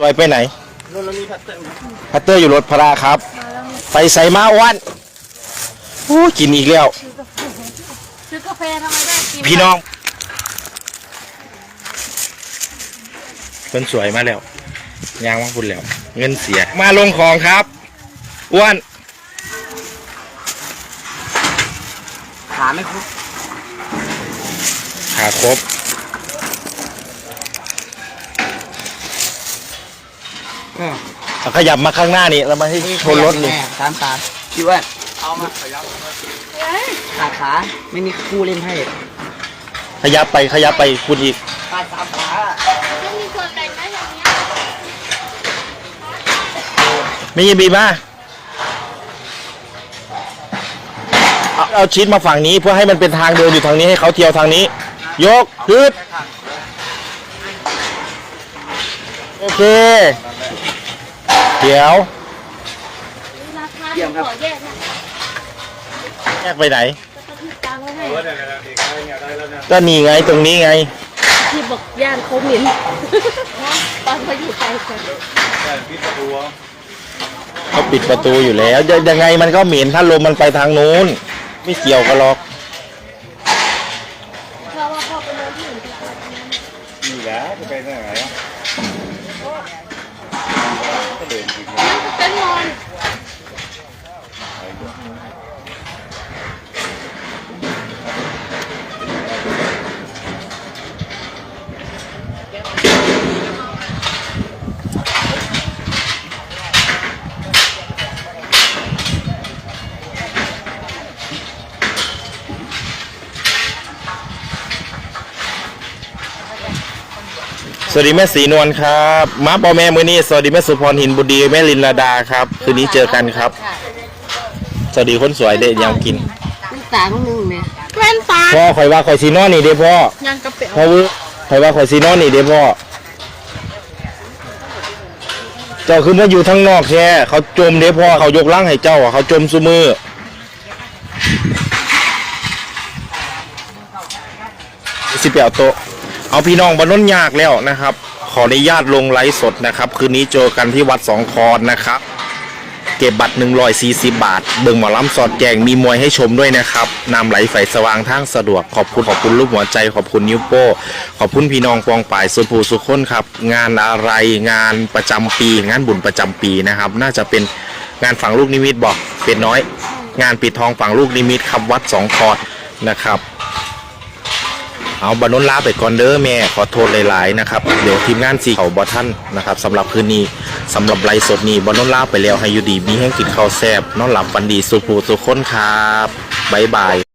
ซอยไปไหนรถเรามีพัตเตอร์ไหมพัตเตอร์อยู่รถพระครับ ไปใส่มาอ้วันโอ้กินอีกแล้ว ซื้อกาแฟทำไมได้กินพี่น้องคนสวยมาแล้วยางมาพูดแล้ว เงินเสีย มาลงของครับอ้วนขาไม่ครบขาครบ เออ เอา ขยับมาข้างหน้านี่แล้วมาให้ชนรถนี่แม่ตามตาพี่ว่าเอามาขยับขาขาไม่มีคู่เล่นให้ ขยับไปขยับไปคุณอีกขาสามขาไม่มีส่วนแบ่งไหมอย่างเงี้ยไม่ยินบีมาเอาเอาชิดมาฝั่งนี้เพื่อให้มันเป็นทางเดินอยู่ทางนี้ให้เขาเที่ยวทางนี้ ยกฮึดโอเค เดี๋ยวราคาหนูขอแยกนะแยกไปไหน จะทิ้งตังค์ไว้ให้ก็นี่ไงตรงนี้ไง ที่บอกย่านเขาเหม็นตอนเขาอยู่ไกลกันเขาปิดประตูอยู่แล้วจะยังไงมันก็เหม็นถ้าลมมันไปทางนู้น ไม่เกี่ยวกันหรอกเพราะว่าพ่อไปนอนที่อื่นที่เขาทำงานนี่แหละจะไปไหนอะ ก็เดินอีก เป็นนอน สวัสดีแม่สีนวลครับมาปอแม่มือนี้สวัสดีแม่สุพรหินบุดีแม่ลินลาดาครับคืนนี้เจอกันครับ สวัสดีคนสวยเด็ดยามกินเป็นตาของนึงแม่แว่นตาพ่อคอยว่าคอยซีนอนนี่เด้พ่อยังกระเป๋าพ่อวื้อคอยว่าคอยซีนอนนี่เด้พ่อเจ้าคือมาอยู่ทั้งนอกแค่เขาจมเด้พ่อเขายกล่างให้เจ้าอะเขาจมซุมือสิเปียวโตะ เอาพี่น้องบรรนนยากแล้วนะครับ ขออนุญาตลงไลฟ์สดนะครับ คืนนี้เจอกันที่วัดสองคอนนะครับ เก็บบัตร140 บาท เบิ่งหมอลำสอดแจงมีมวยให้ชมด้วยนะครับนำไหลไฟสว่างทางสะดวกขอบคุณขอบคุณรูปหัวใจขอบคุณนิ้วโป้ขอบคุณพี่น้องปองป่ายสุภูสุขคนครับ งานอะไรงานประจำปี งานบุญประจำปีนะครับ น่าจะเป็นงานฝังลูกนิมิตบอกเป็นน้อย งานปิดทองฝังลูกนิมิตครับวัดสองคอดนะครับ เอาบนุนลาไปก่อนเด้อแม่ขอโทษหลายๆนะครับเดี๋ยวทีมงานสีเขาบอท่านนะครับสำหรับคืนนี้สำหรับไลฟ์สดนี้บนุนลาไปแล้วให้อยู่ดีมีแห้งกินข้าวแซ่บนอนหลับฝันดีสุขูสุขคนครับบ๊ายบาย